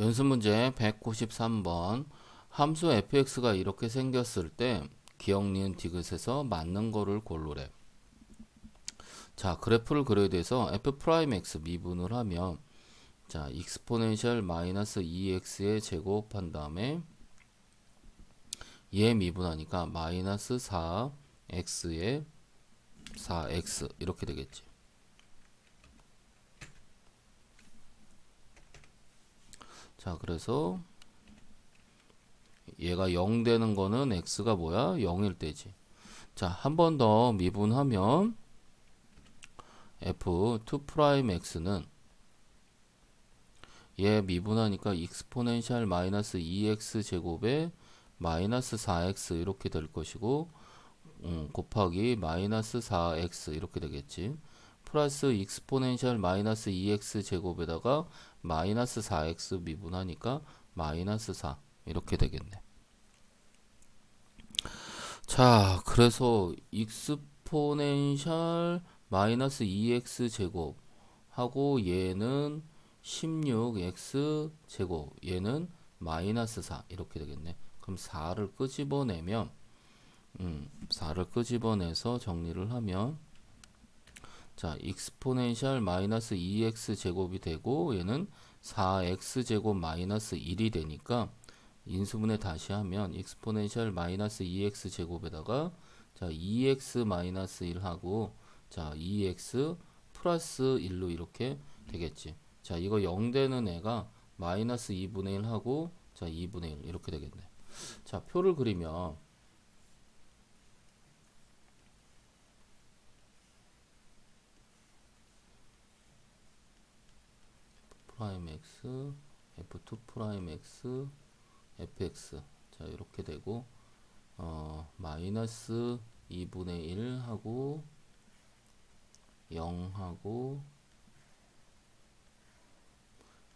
연습 문제 193번 함수 fx가 이렇게 생겼을 때 기억 니은 디귿에서 맞는 거를 고르래. 자, 그래프를 그려야 돼서 f 프라임 x 미분을 하면 자, 익스포넨셜 마이너스 2x의 제곱한 다음에 얘 미분하니까 마이너스 4x의 4x 이렇게 되겠지. 자, 그래서 얘가 0 되는 거는 x가 뭐야? 0일 때지. 자, 한 번 더 미분하면 f2 프라임 x는 얘 미분하니까 익스포넨셜 마이너스 2x 제곱에 마이너스 4x 이렇게 될 것이고 음, 곱하기 마이너스 4x 이렇게 되겠지. 플러스 익스포넨셜 마이너스 2x 제곱에다가 마이너스 4x 미분하니까 마이너스 4 이렇게 되겠네. 자, 그래서 익스포넨셜 마이너스 2x 제곱 하고 얘는 16x 제곱 얘는 마이너스 4 이렇게 되겠네. 그럼 4를 끄집어내면 음, 4를 끄집어내서 정리를 하면 자, 익스포넨셜 마이너스 2x 제곱이 되고 얘는 4x 제곱 마이너스 1이 되니까 인수분해 다시 하면 익스포넨셜 마이너스 2x 제곱에다가 자, 2x 마이너스 1하고 자, 2x 플러스 1로 이렇게 되겠지. 자, 이거 0 되는 애가 마이너스 2분의 1 하고 자, 2분의 1 이렇게 되겠네. 자, 표를 그리면 프라임 x f2 프라임 x fx 자 이렇게 되고 어 마이너스 2분의 1 하고 0 하고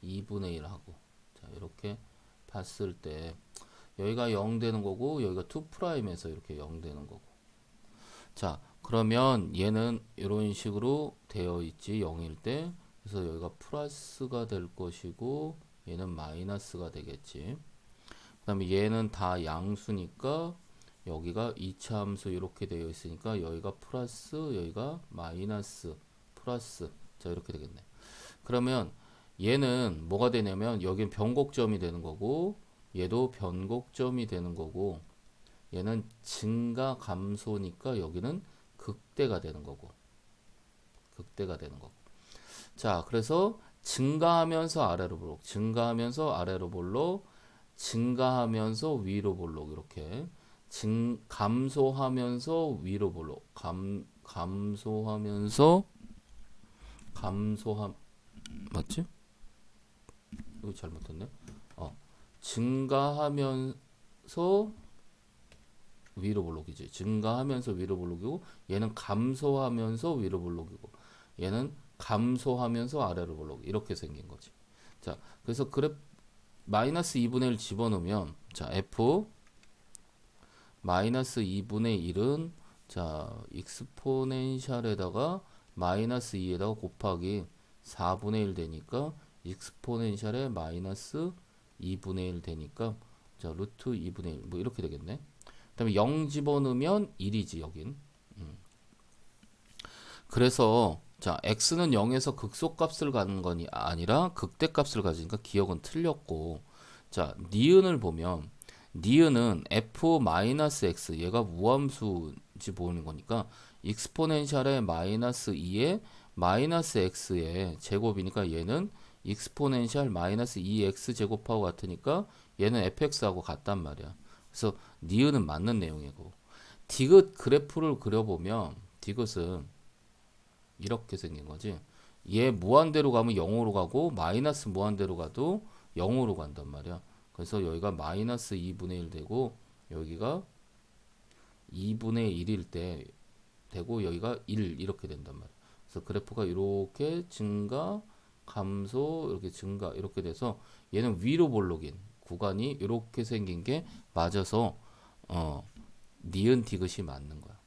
2분의 1 하고. 자 이렇게 봤을 때 여기가 0 되는 거고 여기가 2 프라임에서 이렇게 0 되는 거고. 자 그러면 얘는 이런 식으로 되어 있지 0일 때 그래서 여기가 플러스가 될 것이고 얘는 마이너스가 되겠지. 그 다음에 얘는 다 양수니까 여기가 2차 함수 이렇게 되어 있으니까 여기가 플러스 여기가 마이너스 플러스 자 이렇게 되겠네. 그러면 얘는 뭐가 되냐면 여긴 변곡점이 되는 거고 얘도 변곡점이 되는 거고 얘는 증가 감소니까 여기는 극대가 되는 거고 극대가 되는 거고 자, 그래서 증가하면서 아래로 볼록, 증가하면서 아래로 볼록, 증가하면서 위로 볼록 이렇게 증 감소하면서 위로 볼록, 감 감소하면서 감소함 맞지? 이거 잘못했네. 어, 증가하면서 위로 볼록이지. 증가하면서 위로 볼록이고 얘는 감소하면서 위로 볼록이고 얘는 감소하면서 아래로 볼록 이렇게 생긴 거지. 자, 그래서 그래 마이너스 2분의 1 집어넣으면 자 f 마이너스 2분의 1은 자 익스포넨셜에다가 마이너스 2에다가 곱하기 4분의 1 되니까 익스포넨셜에 마이너스 2분의 1 되니까 자 루트 2분의 1 뭐 이렇게 되겠네. 그다음에 0 집어넣으면 1이지 여긴. 음. 그래서 자, x는 0에서 극소값을 가는 거니 아니라 극대값을 가지니까 기억은 틀렸고 자, 니은을 보면 니은은 f-x 얘가 무함수인지 보는 거니까 익스포넨셜의 마이너스 2에 마이너스 x의 제곱이니까 얘는 익스포넨셜 마이너스 2x 제곱하고 같으니까 얘는 fx하고 같단 말이야. 그래서 니은은 맞는 내용이고 디귿 그래프를 그려보면 디귿은 이렇게 생긴 거지. 얘 무한대로 가면 0으로 가고 마이너스 무한대로 가도 0으로 간단 말이야. 그래서 여기가 마이너스 2분의 1 되고 여기가 2분의 1일 때 되고 여기가 1 이렇게 된단 말이야. 그래서 그래프가 이렇게 증가, 감소, 이렇게 증가 이렇게 돼서 얘는 위로 볼록인 구간이 이렇게 생긴 게 맞아서 어 니은 디귿이 맞는 거야.